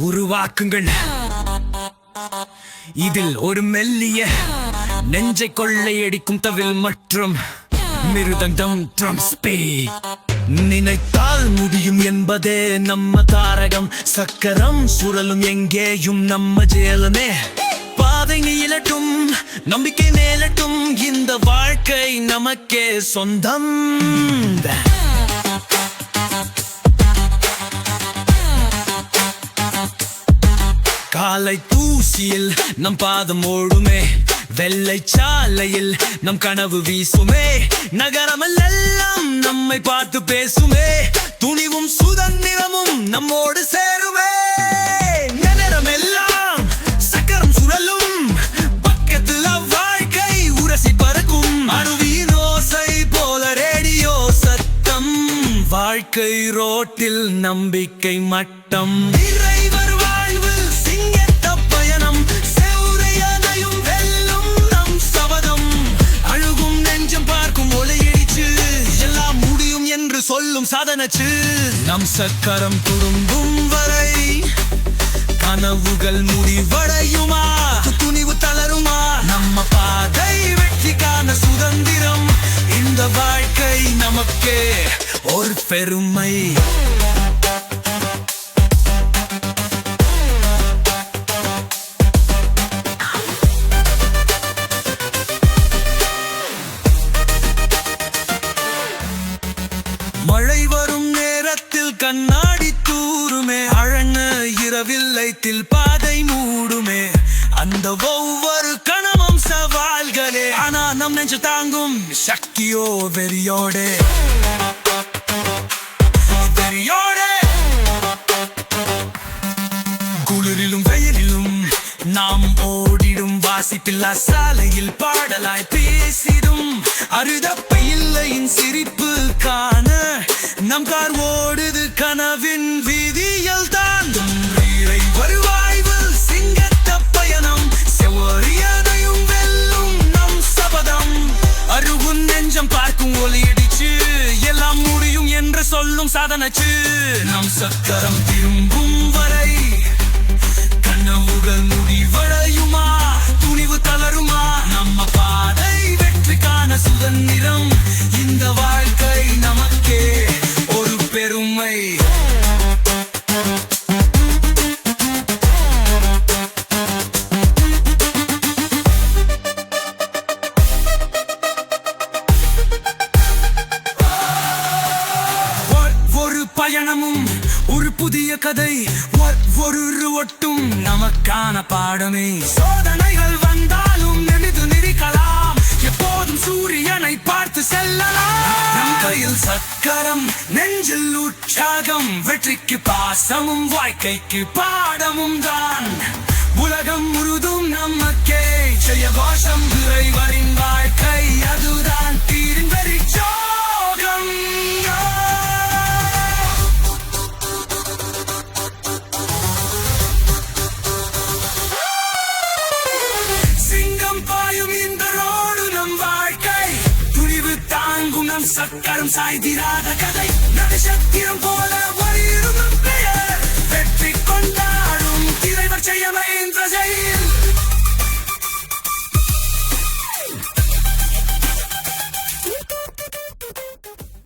உருவாக்குங்கள். இதில் ஒரு மெல்லிய நெஞ்சை கொள்ளையடிக்கும் தவில் மற்றும் மிருதங்கம் ட்ரம்ஸ் நினைத்தால் முடியும் என்பதே நம்ம தாரகம். சக்கரம் சுழலும் எங்கேயும் நம்ம ஜேலமே. பாதை நீளட்டும் நம்பிக்கை மேலட்டும் இந்த வாழ்க்கை நமக்கே சொந்தம். காலை தூசியில் நம் பாதம் ஓடுமே. வெள்ளை சாலையில் நம் கனவு வீசுமே. நகரமெல்லாம் நம்மை பார்த்து பேசுமே. துணிவும் சுதந்திரமும் நம்மோடு சேருமே. நேரமெல்லாம் சக்கரம் சுழலும். பக்கத்துல வாழ்க்கை உரசி பறக்கும். அணுவின் ஓசை போல ரேடியோ சத்தம். வாழ்க்கை ரோட்டில் நம்பிக்கை மட்டம். சாதனச்சு. நம் சக்கரம் துரும்பும் வரை கனவுகள் முடிவடையுமா? துணிவு தளருமா? நம்ம பாதை வெற்றிக்கான சுதந்திரம். இந்த வாழ்க்கை நமக்கே ஒரு பெருமை. கண்ணாடி தூருமே அழன இரவில் லைத்தில் பாதை மூடுமே. அந்த ஒவ்வொரு கணமும் சவால்களே ஆனா நம் நெஞ்சு தாங்கும் சக்தியோ வெறியோட. வெறியோட. குளிரிலும் வெயிலிலும் நாம் ஓடிடும் வாசிப்பில்லா சாலையில் பாடலாய் பேசிடும். அருதப்ப இல்லையின் சிரிப்பு காண நம் கார்வோ சொல்லும் சாதனச்சு. நம் சக்கரம் திரும்பும் வரை கனவுகள் முடிவடையுமா? பயணமும் ஒரு புதிய கதை. ஒரு ஒட்டும் நமக்கான பாடமே. சோதனைகள் வந்தாலும் நிமிது நிற்கலாம் எப்போதும் சூரியனை பார்த்து செல்லலாம். நம் கையில் சக்கரம் நெஞ்சில் உற்சாகம் வெற்றிக்கு பாசமும் வாழ்க்கைக்கு பாடமும் தான். உலகம் முழுதும் நமக்கே. ஜெய கோஷம் இறைவரின் வாழ்க்கை அதுதான். தீரின் வெறிச்சோகம் சக்கரம் சாய்திராத கதை. நடிசத்திரம் போல வலியுறும் பெயர் வெற்றி கொண்டாடும். இறைவர் செய்ய மகேந்திர ஜெயில்